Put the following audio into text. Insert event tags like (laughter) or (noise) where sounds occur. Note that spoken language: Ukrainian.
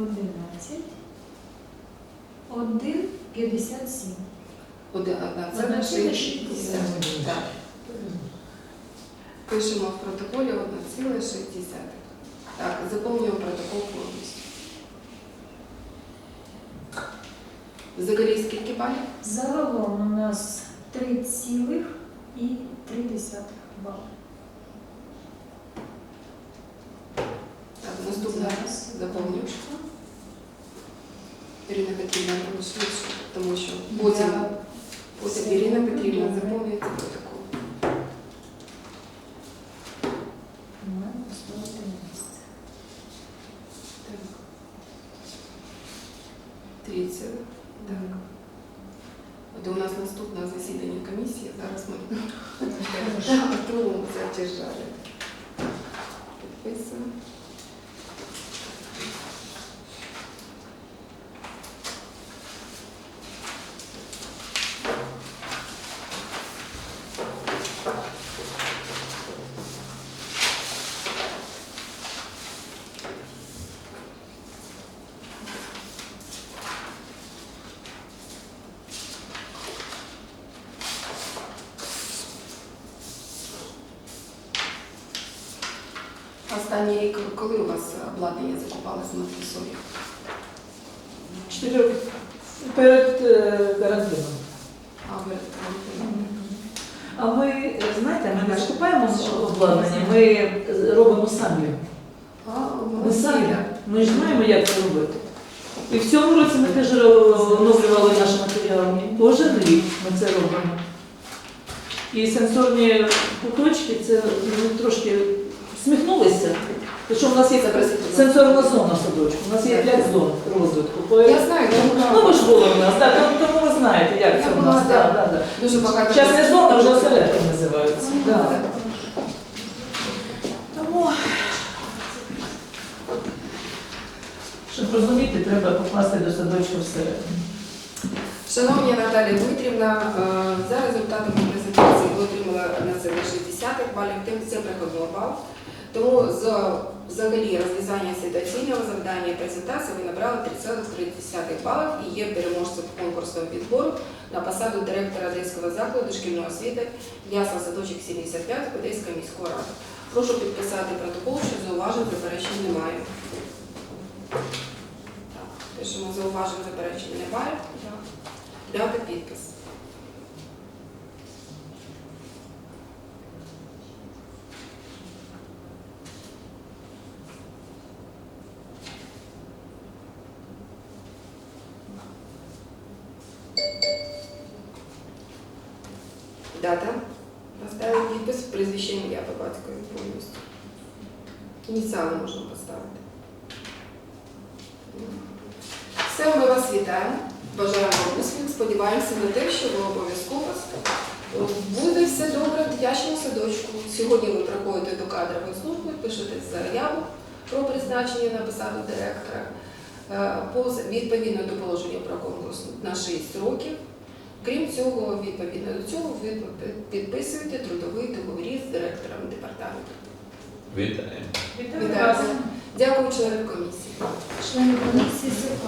11, 1, 57. Одна це Одна на ціла 60. Так. Пишемо в протоколі 1,6. Так, заповнюємо протокол повністю. Взагалі скільки балів? Загалом у нас 3,3 бали. Так, наступне Зараз. заповнюємо. Ірина Петрівна швидше, тому що потім, потім Ірина Петрівна заповнюється протокол. місце. Так. 30. Так. От у нас наступне засідання комісії. Зараз ми Артуру (laughs) затяжали. Підписуємо. Останній рік, коли у вас обладнання закупалося на Фісові? Чотири роки перед е, карантином. А перед карантином? А ми, е, знаєте, ми не закупаємо обладнання, ми е, робимо самі. А, Ми самі. Ми ж знаємо, як це робити. І в цьому році ми теж оновлювали наші матеріали. Кожен рік ми це робимо. І сенсорні куточки це ну, трошки всміхнулися. Тому що в нас є сенсорна зона в садочку, у нас є п'ять зон розвитку. Я знаю, я Ну ви ж були в нас, так, тому- ви знаєте, як це у нас. да. Да, да. Дуже багато. Зараз не зона, вже осередки називаються. Да. Тому, щоб розуміти, треба покласти до садочку всередину. Шановні Наталія Дмитрівна, е, за результатами презентації ви отримали на себе 60 балів, тим це приходило бал. Тому з взагалі розв'язання ситуаційного завдання і презентації ви набрали 3,3 балів і є переможцем конкурсного відбору на посаду директора Одеського закладу шкільної освіти Ясла Садочок 75 Одеська міської ради. Прошу підписати протокол, що зауважень заперечень немає. Так, пишемо зауважень заперечень немає. Дати підпис. Дата. Поставити підпис, прізвище ім'я по батькові повністю. Ініціали можна поставити. Все, ми вас вітаємо. Бажаємо успіх. Сподіваємося на те, що ви обов'язково буде все добре в дитячому садочку. Сьогодні ви приходите до кадрової служби, пишете заяву про призначення на посаду директора. Е, Відповідно до положення про конкурс на 6 років. Крім цього, відповідно до цього, ви підписуєте трудовий договір з директором департаменту. Вітаємо. Вітаю. Дякую членам комісії. Члени комісії